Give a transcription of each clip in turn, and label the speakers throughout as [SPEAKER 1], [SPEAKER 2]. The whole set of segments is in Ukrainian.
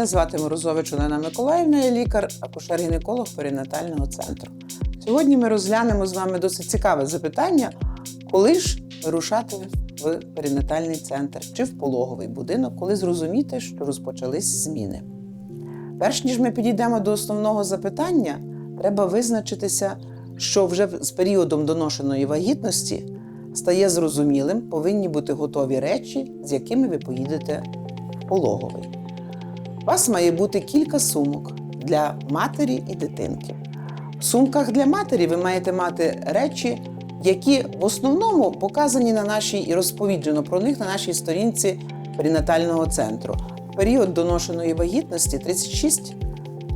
[SPEAKER 1] Мене звати Морозович Олена Миколаївна, я лікар, акушер-гінеколог перинатального центру. Сьогодні ми розглянемо з вами досить цікаве запитання, коли ж вирушати в перинатальний центр чи в пологовий будинок, коли зрозуміти, що розпочались зміни. Перш ніж ми підійдемо до основного запитання, треба визначитися, що вже з періодом доношеної вагітності стає зрозумілим, повинні бути готові речі, з якими ви поїдете в пологовий. Вас має бути кілька сумок для матері і дитинки. В сумках для матері ви маєте мати речі, які в основному показані на нашій і розповіджено про них на нашій сторінці перинатального центру. В період доношеної вагітності 36,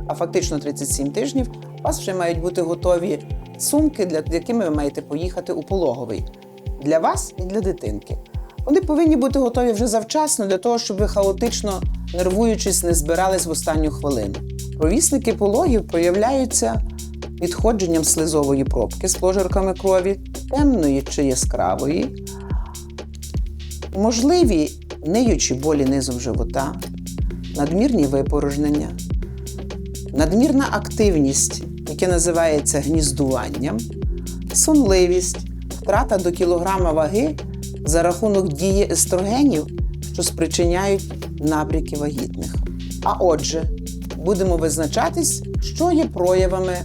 [SPEAKER 1] а фактично 37 тижнів, у вас вже мають бути готові сумки, для якими ви маєте поїхати у пологовий для вас і для дитинки. Вони повинні бути готові вже завчасно для того, щоб ви хаотично нервуючись не збирались в останню хвилину. Провісники пологів проявляються відходженням слизової пробки з пложерками крові, темної чи яскравої, можливі ниючі болі низом живота, надмірні випорожнення, надмірна активність, яке називається гніздуванням, сонливість, втрата до кілограма ваги за рахунок дії естрогенів, що спричиняють набряки вагітних. А отже, будемо визначатись, що є проявами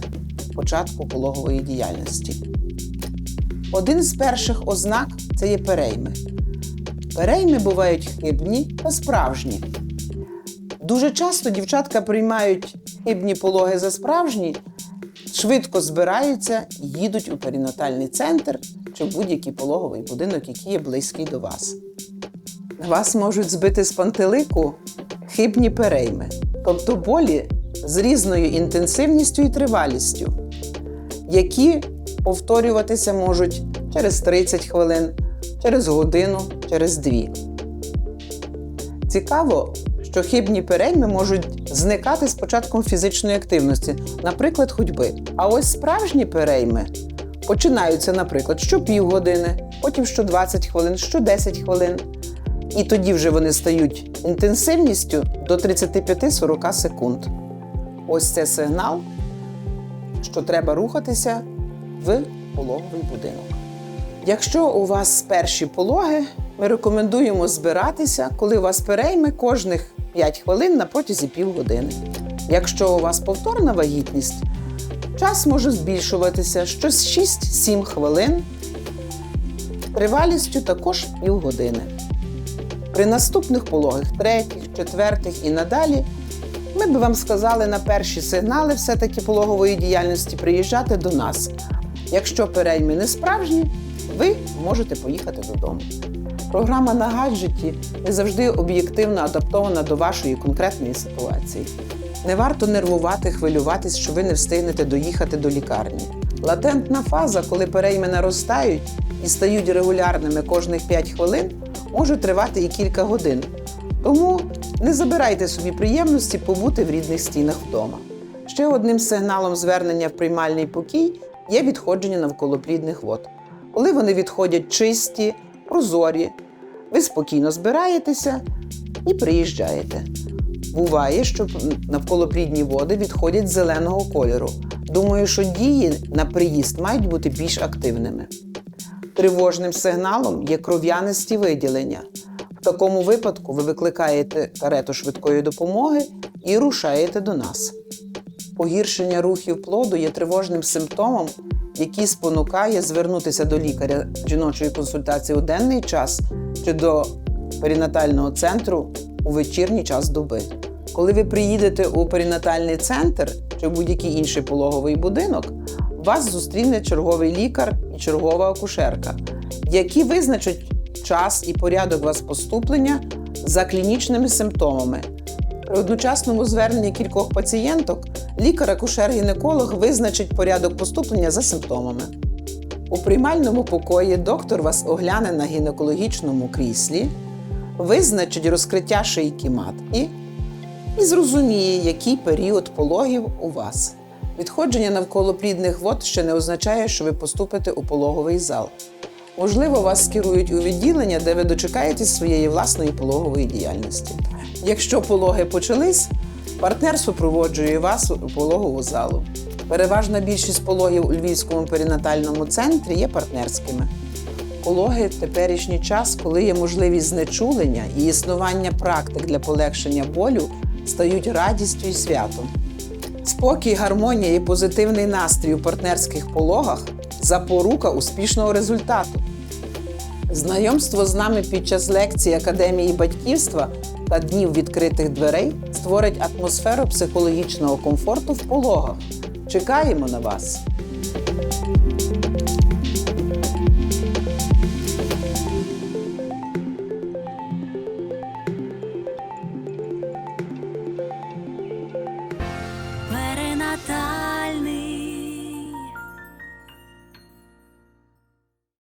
[SPEAKER 1] початку пологової діяльності. Один з перших ознак це є перейми. Перейми бувають хибні та справжні. Дуже часто дівчатка приймають хибні пологи за справжні, швидко збираються їдуть у перинатальний центр чи будь-який пологовий будинок, який є близький до вас. Вас можуть збити з пантелику хибні перейми, тобто болі з різною інтенсивністю і тривалістю, які повторюватися можуть через 30 хвилин, через годину, через дві. Цікаво, що хибні перейми можуть зникати з початком фізичної активності, наприклад, ходьби. А ось справжні перейми починаються, наприклад, що півгодини, потім що 20 хвилин, що 10 хвилин. І тоді вже вони стають інтенсивністю до 35-40 секунд. Ось це сигнал, що треба рухатися в пологовий будинок. Якщо у вас перші пологи, ми рекомендуємо збиратися, коли вас перейми кожних 5 хвилин на протязі півгодини. Якщо у вас повторна вагітність, час може збільшуватися щось 6-7 хвилин, тривалістю також півгодини. При наступних пологах, третіх, четвертих і надалі, ми би вам сказали на перші сигнали все-таки пологової діяльності приїжджати до нас. Якщо перейми не справжні, ви можете поїхати додому. Програма на гаджеті не завжди об'єктивно адаптована до вашої конкретної ситуації. Не варто нервувати, хвилюватись, що ви не встигнете доїхати до лікарні. Латентна фаза, коли перейми наростають і стають регулярними кожних 5 хвилин, може тривати і кілька годин. Тому не забирайте собі приємності побути в рідних стінах вдома. Ще одним сигналом звернення в приймальний покій є відходження навколоплідних вод. Коли вони відходять чисті, прозорі, ви спокійно збираєтеся і приїжджаєте. Буває, що навколоплідні води відходять зеленого кольору. Думаю, що дії на приїзд мають бути більш активними. Тривожним сигналом є кров'янисті виділення. В такому випадку ви викликаєте карету швидкої допомоги і рушаєте до нас. Погіршення рухів плоду є тривожним симптомом, який спонукає звернутися до лікаря жіночої консультації у денний час чи до перинатального центру у вечірній час доби. Коли ви приїдете у перинатальний центр чи будь-який інший пологовий будинок, вас зустріне черговий лікар і чергова акушерка, які визначать час і порядок вас поступлення за клінічними симптомами. При одночасному зверненні кількох пацієнток лікар-акушер-гінеколог визначить порядок поступлення за симптомами. У приймальному покої доктор вас огляне на гінекологічному кріслі, визначить розкриття шийки матки і зрозуміє, який період пологів у вас. Відходження навколо плідних вод ще не означає, що ви поступите у пологовий зал. Можливо, вас скерують у відділення, де ви дочекаєтесь своєї власної пологової діяльності. Якщо пологи почались, Партнер супроводжує вас у пологову залу. Переважна більшість пологів у Львівському перинатальному центрі є партнерськими. Пологи теперішній час, коли є можливість знечулення і існування практик для полегшення болю, стають радістю і святом. Спокій, гармонія і позитивний настрій у партнерських пологах запорука успішного результату. Знайомство з нами під час лекції Академії батьківства та днів відкритих дверей створить атмосферу психологічного комфорту в пологах. Чекаємо на вас!